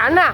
அண்ணா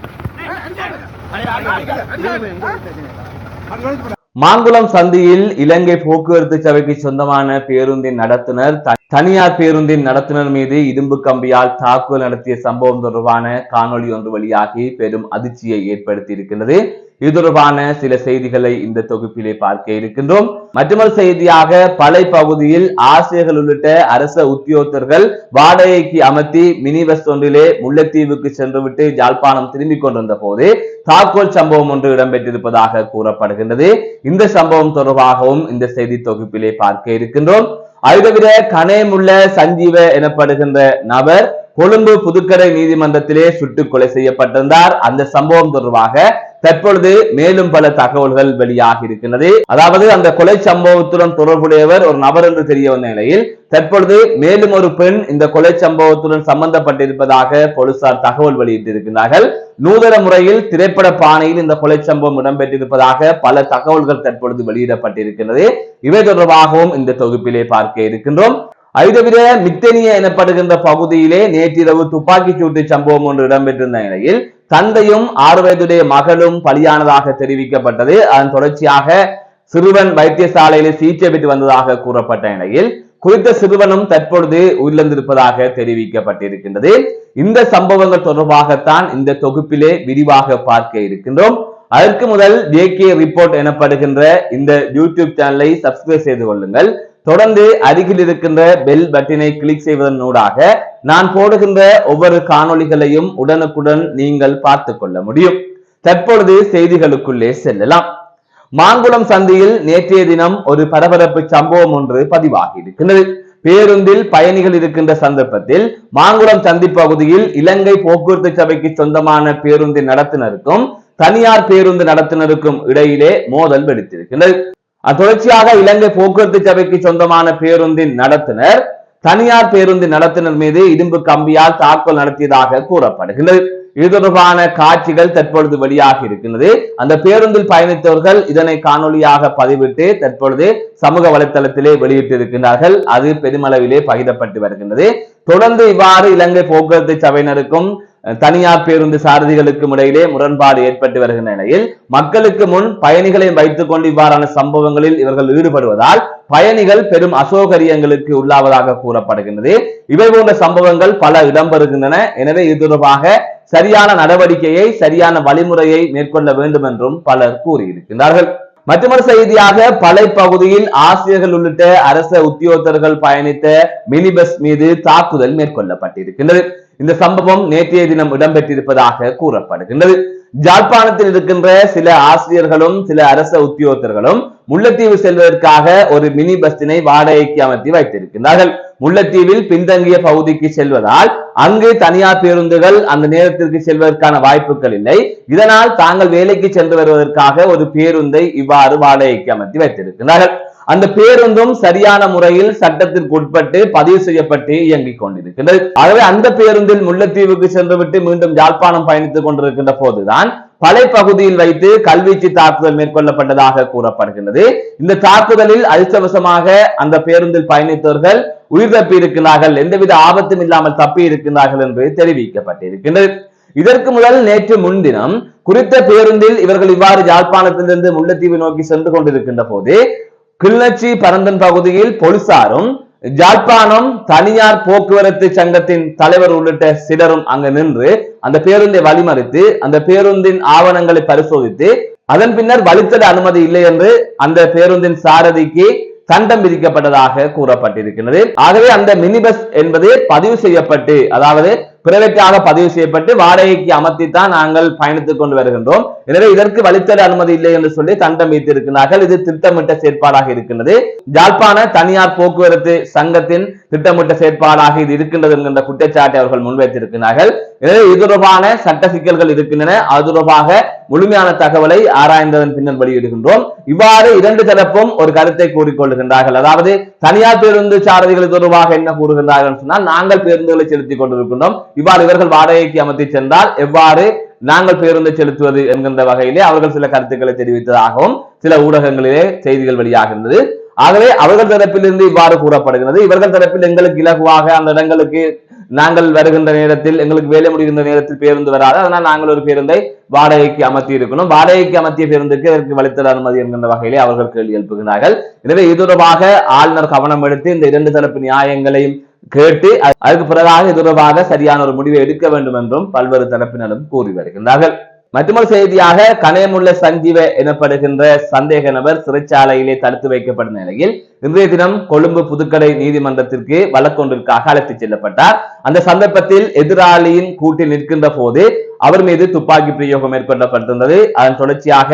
மாங்குளம் சந்தியில் இலங்கை போக்குவரத்து சபைக்கு சொந்தமான பேருந்தின் நடத்துனர் தனியார் பேருந்தின் நடத்துனர் மீது இரும்பு கம்பியால் தாக்குதல் நடத்திய சம்பவம் தொடர்பான காணொளி ஒன்று வெளியாகி பெரும் அதிர்ச்சியை ஏற்படுத்தி இருக்கின்றது இது தொடர்பான சில செய்திகளை இந்த தொகுப்பிலே பார்க்க இருக்கின்றோம். மற்றொரு செய்தியாக பலை பகுதியில் ஆசிரியர்கள் உள்ளிட்ட அரச உத்தியோகத்தர்கள் வாடகைக்கு அமர்த்தி மினி பஸ் ஒன்றிலே முல்லைத்தீவுக்கு சென்றுவிட்டு யாழ்ப்பாணம் திரும்பிக் கொண்டிருந்த போது தாக்கோல் சம்பவம் ஒன்று இடம்பெற்றிருப்பதாக கூறப்படுகின்றது. இந்த சம்பவம் தொடர்பாகவும் இந்த செய்தி தொகுப்பிலே பார்க்க இருக்கின்றோம். அதை தவிர கனேமுள்ள சஞ்சீவ எனப்படுகின்ற நபர் கொழும்பு புதுக்கடை நீதிமன்றத்திலே சுட்டுக் கொலை செய்யப்பட்டிருந்தார். அந்த சம்பவம் தொடர்பாக தற்பொழுது மேலும் பல தகவல்கள் வெளியாகி இருக்கின்றது. அதாவது அந்த கொலை சம்பவத்துடன் தொடர்புடையவர் ஒரு நபர் என்று தெரிய வந்த நிலையில் தற்பொழுது மேலும் ஒரு பெண் இந்த கொலை சம்பவத்துடன் சம்பந்தப்பட்டிருப்பதாக போலீசார் தகவல் வெளியிட்டிருக்கிறார்கள் நூதன முறையில் திரைப்பட பாணியில் இந்த கொலை சம்பவம் இடம்பெற்றிருப்பதாக பல தகவல்கள் தற்பொழுது வெளியிடப்பட்டிருக்கிறது இவை தொடர்பாகவும் இந்த தொகுப்பிலே பார்க்க இருக்கின்றோம். ஐதவிர மித்தனிய எனப்படுகின்ற பகுதியிலே நேற்றிரவு துப்பாக்கிச் சூட்டு சம்பவம் ஒன்று இடம்பெற்றிருந்த நிலையில் தந்தையும் ஆறு வயதுடைய மகளும் பலியானதாக தெரிவிக்கப்பட்டது. அதன் தொடர்ச்சியாக சிறுவன் வைத்தியசாலையில் சிகிச்சை பெற்று வந்ததாக கூறப்பட்ட நிலையில் குறித்த சிறுவனும் தற்பொழுது உயிரிழந்திருப்பதாக தெரிவிக்கப்பட்டிருக்கின்றது. இந்த சம்பவங்கள் தொடர்பாகத்தான் இந்த தொகுப்பிலே விரிவாக பார்க்க இருக்கின்றோம். அதற்கு முதல் ஜேகே ரிப்போர்ட் எனப்படுகின்ற இந்த யூடியூப் சேனலை சப்ஸ்கிரைப் செய்து கொள்ளுங்கள். தொடர்ந்து அருகில் இருக்கின்ற பெல் பட்டினை கிளிக் செய்வதன் ஊடாக நான் போடுகின்ற ஒவ்வொரு காணொளிகளையும் உடனுக்குடன் நீங்கள் பார்த்து கொள்ள முடியும். தற்பொழுது செய்திகளுக்குள்ளே செல்லலாம். மாங்குளம் சந்தையில் நேற்றைய தினம் ஒரு பரபரப்பு சம்பவம் ஒன்று பதிவாகி இருக்கின்றது. பேருந்தில் பயணிகள் இருக்கின்ற சந்தர்ப்பத்தில் மாங்குளம் சந்தி பகுதியில் இலங்கை போக்குவரத்து சபைக்கு சொந்தமான பேருந்தின் நடத்தினருக்கும் தனியார் பேருந்து நடத்தினருக்கும் இடையிலே மோதல் வெடித்திருக்கின்றது. தொடர்ச்சியாக இலங்கை போக்குவரத்து சபைக்கு சொந்தமான பேருந்தின் நடத்துனர். தனியார் பேருந்தின் நடத்துனர் மீது இரும்பு கம்பியால் தாக்குதல் நடத்தியதாக கூறப்படுகின்றது. இது தொடர்பான காட்சிகள் தற்பொழுது வெளியாகி இருக்கின்றது. அந்த பேருந்தில் பயணித்தவர்கள் இதனை காணொளியாக பதிவிட்டு தற்பொழுது சமூக வலைத்தளத்திலே வெளியிட்டிருக்கின்றார்கள். அது பெருமளவிலே பகிரப்பட்டு வருகின்றது. தொடர்ந்து இவ்வாறு இலங்கை போக்குவரத்து சபையினருக்கும் தனியார் பேருந்து சாரதிகளுக்கும் இடையிலே முரண்பாடு ஏற்பட்டு வருகின்ற நிலையில் மக்களுக்கு முன் பயணிகளை வைத்துக் கொண்டு இவ்வாறான சம்பவங்களில் இவர்கள் ஈடுபடுவதால் பயணிகள் பெரும் அசௌகரியங்களுக்கு உள்ளாவதாக கூறப்படுகின்றது. இவை போன்ற சம்பவங்கள் பல இடம்பெறுகின்றன. எனவே இது தொடர்பாக சரியான நடவடிக்கையை சரியான வழிமுறையை மேற்கொள்ள வேண்டும் என்றும் பலர் கூறியிருக்கின்றார்கள். மற்றொரு செய்தியாக பலை பகுதியில் ஆசிரியர்கள் உள்ளிட்ட அரச உத்தியோகத்தர்கள் பயணித்த மினி பஸ் மீது தாக்குதல் மேற்கொள்ளப்பட்டிருக்கின்றது. இந்த சம்பவம் நேற்றைய தினம் இடம்பெற்றிருப்பதாக கூறப்படுகின்றது. ஜாழ்ப்பாணத்தில் இருக்கின்ற சில ஆசிரியர்களும் சில அரச உத்தியோகத்தர்களும் முல்லைத்தீவு செல்வதற்காக ஒரு மினி பஸ்டினை வாடகைக்கு அமர்த்தி வைத்திருக்கின்றார்கள். முல்லைத்தீவில் பின்தங்கிய பகுதிக்கு செல்வதால் அங்கு தனியார் பேருந்துகள் அந்த நேரத்திற்கு செல்வதற்கான வாய்ப்புகள் இல்லை. இதனால் தாங்கள் வேலைக்கு சென்று வருவதற்காக ஒரு பேருந்தை இவ்வாறு வாடகைக்கு அமர்த்தி வைத்திருக்கிறார்கள் அந்த பேருந்தும் சரியான முறையில் சட்டத்திற்கு உட்பட்டு பதிவு செய்யப்பட்டு இயங்கிக் கொண்டிருக்கிறது ஆகவே அந்த பேருந்தில் முல்லைத்தீவுக்கு சென்றுவிட்டு மீண்டும் யாழ்ப்பாணம் பயணித்துக் கொண்டிருக்கின்ற போதுதான் பளை பகுதியில் வைத்து கல்வீச்சு தாக்குதல் மேற்கொள்ளப்பட்டதாக கூறப்படுகின்றது. இந்த தாக்குதலில் அதிர்ஷ்டவசமாக அந்த பேருந்தில் பயணித்தவர்கள் உயிர் தப்பி இருக்கிறார்கள் எந்தவித ஆபத்தும் இல்லாமல் தப்பி இருக்கிறார்கள் என்று தெரிவிக்கப்பட்டிருக்கின்றது. இதற்கு முதல் நேற்று முன்தினம் குறித்த பேருந்தில் இவர்கள் இவ்வாறு யாழ்ப்பாணத்திலிருந்து முல்லைத்தீவு நோக்கி சென்று கொண்டிருக்கின்ற போது கிள்ளச்சி பரந்தன் பகுதியில் போலீசாரும் ஜாழ்ப்பாணம் தனியார் போக்குவரத்து சங்கத்தின் தலைவர் உள்ளிட்ட சிலரும் அங்கு நின்று அந்த பேருந்தை வழிமறித்து அந்த பேருந்தின் ஆவணங்களை பரிசோதித்து அதன் பின்னர் வழித்தட அனுமதி இல்லை என்று அந்த பேருந்தின் சாரதிக்கு தண்டம் விதிக்கப்பட்டதாக கூறப்பட்டிருக்கிறது ஆகவே அந்த மினி பஸ் என்பது பதிவு செய்யப்பட்டு அதாவது பிரைவேட்டாக பதிவு செய்யப்பட்டு வாடகைக்கு அமர்த்தித்தான் நாங்கள் பயணித்துக் கொண்டு வருகின்றோம். எனவே இதற்கு வழித்தட அனுமதி இல்லை என்று சொல்லி தண்டம் வைத்திருக்கிறார்கள். இது திட்டமிட்ட செயற்பாடாக இருக்கின்றது. யாழ்ப்பாண தனியார் போக்குவரத்து சங்கத்தின் திட்டமிட்ட செயற்பாடாக இது இருக்கின்றது என்கின்ற குற்றச்சாட்டை அவர்கள் முன்வைத்திருக்கிறார்கள். எனவே இது தொடர்பான சட்ட சிக்கல்கள் இருக்கின்றன. அது தொடர்பாக முழுமையான தகவலை ஆராய்ந்ததன் பின்னர் வெளியிடுகின்றோம். இவ்வாறு இரண்டு தரப்பும் ஒரு கருத்தை கூறிக்கொள்கின்றார்கள். அதாவது தனியார் பேருந்து சாரதிகள் தொடர்பாக என்ன கூறுகின்றார்கள் சொன்னால் நாங்கள் பேருந்துகளை செலுத்திக் கொண்டிருக்கின்றோம். இவ்வாறு இவர்கள் வாடகைக்கு அமர்த்தி சென்றால் எவ்வாறு நாங்கள் பேருந்தை செலுத்துவது என்கின்ற வகையிலே அவர்கள் சில கருத்துக்களை தெரிவித்ததாகவும் சில ஊடகங்களிலே செய்திகள் வெளியாகின்றது. ஆகவே அவர்கள் தரப்பிலிருந்து இவ்வாறு கூறப்படுகிறது. இவர்கள் தரப்பில் எங்களுக்கு இலகுவாக அந்த இடங்களுக்கு நாங்கள் வருகின்ற நேரத்தில் எங்களுக்கு வேலை முடிகின்ற நேரத்தில் பேருந்து வராது. அதனால் நாங்கள் ஒரு பேருந்தை வாடகைக்கு அமர்த்தி இருக்கணும். வாடகைக்கு அமர்த்திய பேருந்துக்கு அதற்கு வழித்தர அனுமதி என்கின்ற வகையிலே அவர்கள் கேள்வி எழுப்புகிறார்கள். எனவே இது தொடர்பாக ஆளுநர் கவனம் எடுத்து இந்த இரண்டு தரப்பு நியாயங்களையும் கேட்டு அதுக்கு பிறகாக இது தொடர்பாக சரியான ஒரு முடிவை எடுக்க வேண்டும் என்றும் பல்வேறு தரப்பினரும் கூறி வருகின்றார்கள். மற்றொரு செய்தியாக கனயமுள்ள சஞ்சீவ எனப்படுகின்ற சந்தேக நபர் சிறைச்சாலையிலே தடுத்து வைக்கப்பட்ட நிலையில் இன்றைய தினம் கொழும்பு புதுக்கடை நீதிமன்றத்திற்கு வழக்கொன்றிற்காக அழைத்துச் செல்லப்பட்டார். அந்த சந்தர்ப்பத்தில் எதிராளியின் கூட்டில் நிற்கின்ற போது அவர் மீது துப்பாக்கி பிரயோகம் மேற்கொள்ளப்பட்டிருந்தது. அதன் தொடர்ச்சியாக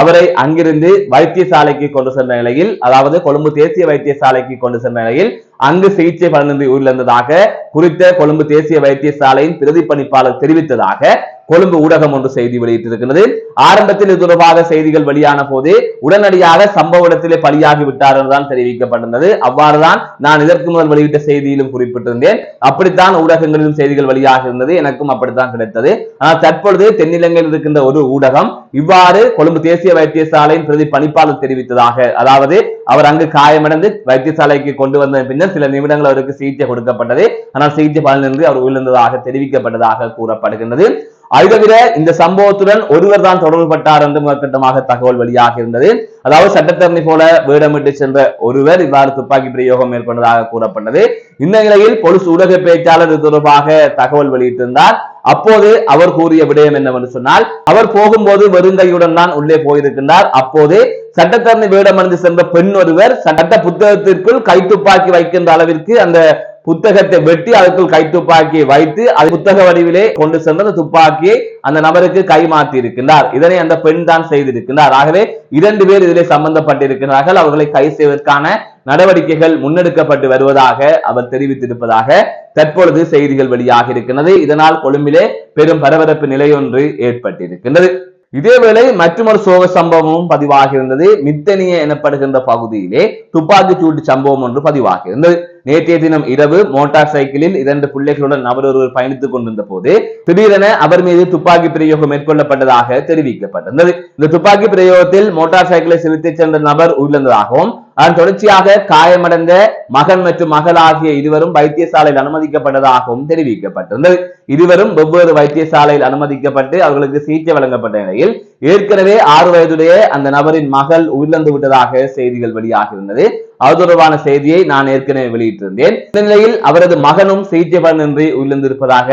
அவரை அங்கிருந்து வைத்தியசாலைக்கு கொண்டு சென்ற நிலையில் அதாவது கொழும்பு தேசிய வைத்தியசாலைக்கு கொண்டு சென்ற நிலையில் அங்கு சிகிச்சை பலனின்றி உயிரிழந்ததாக குறித்த கொழும்பு தேசிய வைத்தியசாலையின் பிரதிப்பணிப்பாளர் தெரிவித்ததாக கொழும்பு ஊடகம் ஒன்று செய்தி வெளியிட்டிருக்கிறது. ஆரம்பத்தில் இது தொடர்பாக செய்திகள் வெளியான போது உடனடியாக சம்பவ இடத்திலே பலியாகி விட்டார் என்றுதான் தெரிவிக்கப்பட்டிருந்தது. அவ்வாறுதான் நான் இதற்கு முதல் வெளியிட்ட செய்தியிலும் குறிப்பிட்டிருந்தேன். அப்படித்தான் ஊடகங்களிலும் செய்திகள் வெளியாக இருந்தது. எனக்கும் அப்படித்தான் கிடைத்தது. ஆனால் தற்பொழுது தென்னிலங்கையில் இருக்கின்ற ஒரு ஊடகம் இவ்வாறு கொழும்பு தேசிய வைத்தியசாலையின் பிரதி பணிப்பாளர் தெரிவித்ததாக அதாவது அவர் அங்கு காயமடைந்து வைத்தியசாலைக்கு கொண்டு வந்த பின்னர் சில நிமிடங்கள் அவருக்கு சிகிச்சை கொடுக்கப்பட்டது. ஆனால் சிகிச்சை பலனின்றி அவர் உயிரிழந்ததாக தெரிவிக்கப்பட்டதாக கூறப்படுகின்றது. அது தவிர இந்த சம்பவத்துடன் ஒருவர் தான் தொடர்புபட்டார் என்று முதற்கட்டமாக தகவல் வெளியாக இருந்தது அதாவது சட்டத்தரணி போல வேடமிட்டு சென்ற ஒருவர் இவ்வாறு துப்பாக்கி பிரயோகம் மேற்கொண்டதாக கூறப்பட்டது. இந்த நிலையில் பொலிஸ் ஊடக பேச்சாளர் இது தொடர்பாக தகவல் வெளியிட்டிருந்தார். அப்போது அவர் கூறிய விடயம் என்னவென்று சொன்னால் அவர் போகும்போது வெறுங்கையுடன் தான் உள்ளே போயிருக்கின்றார். அப்போது சட்டத்தரணி வேடமணிந்து சென்ற பெண் ஒருவர் சட்ட புத்தகத்திற்குள் கைத்துப்பாக்கி வைக்கின்ற அளவிற்கு அந்த புத்தகத்தை வெட்டி அதற்குள் கைத்துப்பாக்கியை வைத்து அது புத்தக வடிவிலே கொண்டு சென்று அந்த துப்பாக்கியை அந்த நபருக்கு கைமாற்றி இருக்கின்றார் இதனை அந்த பெண் தான் செய்திருக்கின்றார். ஆகவே இரண்டு பேர் இதிலே சம்பந்தப்பட்டிருக்கிறார்கள் அவர்களை கை செய்வதற்கான நடவடிக்கைகள் முன்னெடுக்கப்பட்டு வருவதாக அவர் தெரிவித்திருப்பதாக தற்பொழுது செய்திகள் வெளியாக இருக்கின்றது. இதனால் கொழும்பிலே பெரும் பரபரப்பு நிலையொன்று ஏற்பட்டிருக்கின்றது. இதேவேளை மற்றொரு சோக சம்பவமும் பதிவாகியிருந்தது. மித்தனிய எனப்படுகின்ற பகுதியிலே துப்பாக்கி சூட்டு சம்பவம் ஒன்று பதிவாகி இருந்தது நேற்றைய தினம் இரவு மோட்டார் சைக்கிளில் இரண்டு பிள்ளைகளுடன் அவர் ஒருவர் பயணித்துக் கொண்டிருந்த போது திடீரென அவர் மீது துப்பாக்கி பிரயோகம் மேற்கொள்ளப்பட்டதாக தெரிவிக்கப்பட்டிருந்தது. இந்த துப்பாக்கி பிரயோகத்தில் மோட்டார் சைக்கிளை செலுத்திச் சென்ற நபர் உயிரிழந்ததாகவும் அதன் தொடர்ச்சியாக காயமடைந்த மகன் மற்றும் மகள் ஆகிய இருவரும் வைத்தியசாலையில் அனுமதிக்கப்பட்டதாகவும் தெரிவிக்கப்பட்டிருந்தது. இருவரும் வெவ்வேறு வைத்தியசாலையில் அனுமதிக்கப்பட்டு அவர்களுக்கு சிகிச்சை வழங்கப்பட்ட நிலையில் ஏற்கனவே ஆறு வயதுடைய அந்த நபரின் மகள் உயிரிழந்து விட்டதாக செய்திகள் வெளியாகியிருந்தது. அது தொடர்பான செய்தியை நான் ஏற்கனவே வெளியிட்டிருந்தேன். இந்த நிலையில் அவரது மகனும் சிகிச்சை பலனின்றி உயிரிழந்திருப்பதாக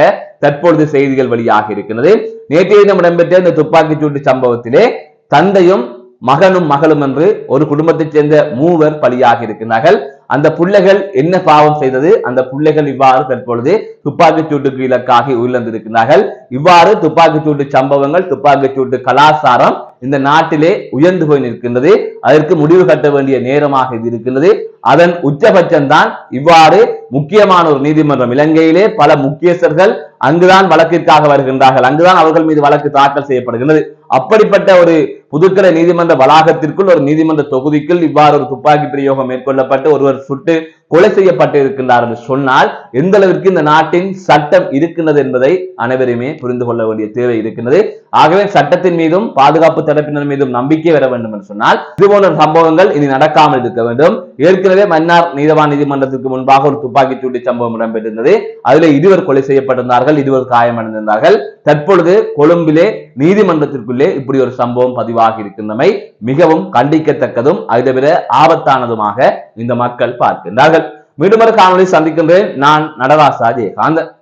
தற்பொழுது செய்திகள் வெளியாகி இருக்கிறது நேற்றைய தினம் இடம்பெற்ற இந்த துப்பாக்கிச் சூட்டு சம்பவத்திலே தந்தையும் மகனும் மகளும் என்று ஒரு குடும்பத்தைச் சேர்ந்த மூவர் பலியாக இருக்கிறார்கள் அந்த பிள்ளைகள் என்ன பாவம் செய்தது? அந்த பிள்ளைகள் இவ்வாறு தற்பொழுது துப்பாக்கிச் சூட்டுக்கு இலக்காகி உயிரிழந்திருக்கிறார்கள் இவ்வாறு துப்பாக்கிச் சூட்டு சம்பவங்கள் துப்பாக்கிச் சூட்டு கலாச்சாரம் இந்த நாட்டிலே உயர்ந்து போய் நிற்கின்றது. அதற்கு முடிவு கட்ட வேண்டிய நேரமாக இது இருக்கின்றது. அதன் உச்சபட்சம்தான் இவ்வாறு முக்கியமான ஒரு நீதிமன்றம். இலங்கையிலே பல முக்கியஸ்தர்கள் அங்குதான் வழக்கிற்காக வருகின்றார்கள். அங்குதான் அவர்கள் மீது வழக்கு தாக்கல் செய்யப்படுகின்றது. அப்படிப்பட்ட ஒரு புதுக்கடை நீதிமன்ற வளாகத்திற்குள் ஒரு நீதிமன்ற தொகுதிக்குள் இவ்வாறு ஒரு துப்பாக்கி பிரயோகம் மேற்கொள்ளப்பட்டு ஒருவர் சுட்டு கொலை செய்யப்பட்டு இருக்கின்றார் என்று சொன்னால் எந்த அளவிற்கு இந்த நாட்டின் சட்டம் இருக்கின்றது என்பதை அனைவருமே புரிந்து கொள்ள வேண்டிய தேவை இருக்கின்றது. ஆகவே சட்டத்தின் மீதும் பாதுகாப்பு தரப்பினர் மீதும் நம்பிக்கை வர வேண்டும் என்று சொன்னால் இது போன்ற சம்பவங்கள் இனி நடக்காமல் இருக்க வேண்டும். ஏற்கனவே மன்னார் நீதவான் நீதிமன்றத்திற்கு முன்பாக ஒரு துப்பாக்கி சூட்டு சம்பவம் இடம்பெற்றிருந்தது. அதுல இருவர் கொலை செய்யப்பட்டிருந்தார்கள் இருவர் காயமடைந்திருந்தார்கள். தற்பொழுது கொழும்பிலே நீதிமன்றத்திற்குள்ளே இப்படி ஒரு சம்பவம் பதிவாகி இருக்கின்றமை மிகவும் கண்டிக்கத்தக்கதும் அதை தவிர ஆபத்தானதுமாக இந்த மக்கள் பார்க்கின்றார்கள். மீண்டும் ஒரு காணொலி சந்திக்கின்றேன். நான் நடராசா ஜெயகாந்தன்.